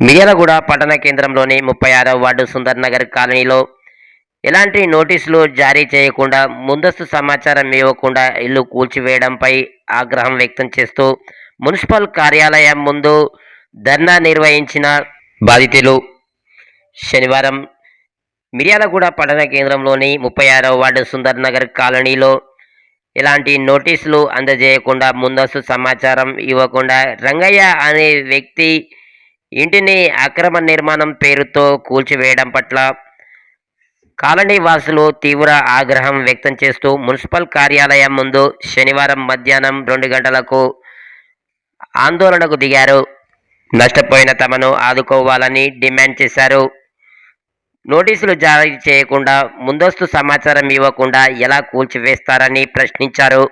మిర్యాలగూడ పట్టణ కేంద్రంలోని ముప్పై ఆరవ వార్డు సుందర్ నగర్ కాలనీలో ఎలాంటి నోటీసులు జారీ చేయకుండా ముందస్తు సమాచారం ఇవ్వకుండా ఇల్లు కూల్చివేయడంపై ఆగ్రహం వ్యక్తం చేస్తూ మున్సిపల్ కార్యాలయం ముందు ధర్నా నిర్వహించిన బాధితులు. శనివారం మిర్యాలగూడ పట్టణ కేంద్రంలోని ముప్పై ఆరవ వార్డు సుందర్ నగర్ కాలనీలో ఎలాంటి నోటీసులు అందజేయకుండా ముందస్తు సమాచారం ఇవ్వకుండా రంగయ్య అనే వ్యక్తి ఇంటిని అక్రమ నిర్మాణం పేరుతో కూల్చివేయడం పట్ల కాలనీ వాసులు తీవ్ర ఆగ్రహం వ్యక్తం చేస్తూ మున్సిపల్ కార్యాలయం ముందు శనివారం మధ్యాహ్నం రెండు గంటలకు ఆందోళనకు దిగారు. నష్టపోయిన తమను ఆదుకోవాలని డిమాండ్ చేశారు. నోటీసులు జారీ చేయకుండా ముందస్తు సమాచారం ఇవ్వకుండా ఎలా కూల్చివేస్తారని ప్రశ్నించారు.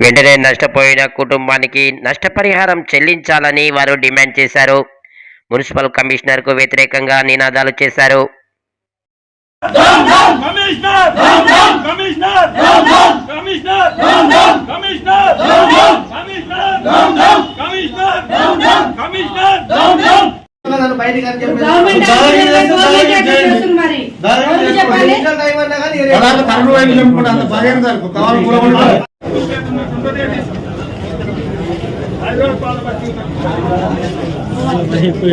వెంటనే నష్టపోయిన కుటుంబానికి నష్టపరిహారం చెల్లించాలని వారు డిమాండ్ చేశారు. మున్సిపల్ కమిషనర్కు వ్యతిరేకంగా నినాదాలు చేశారు. కమిషనర్ ਅਸੀਂ ਕੋਈ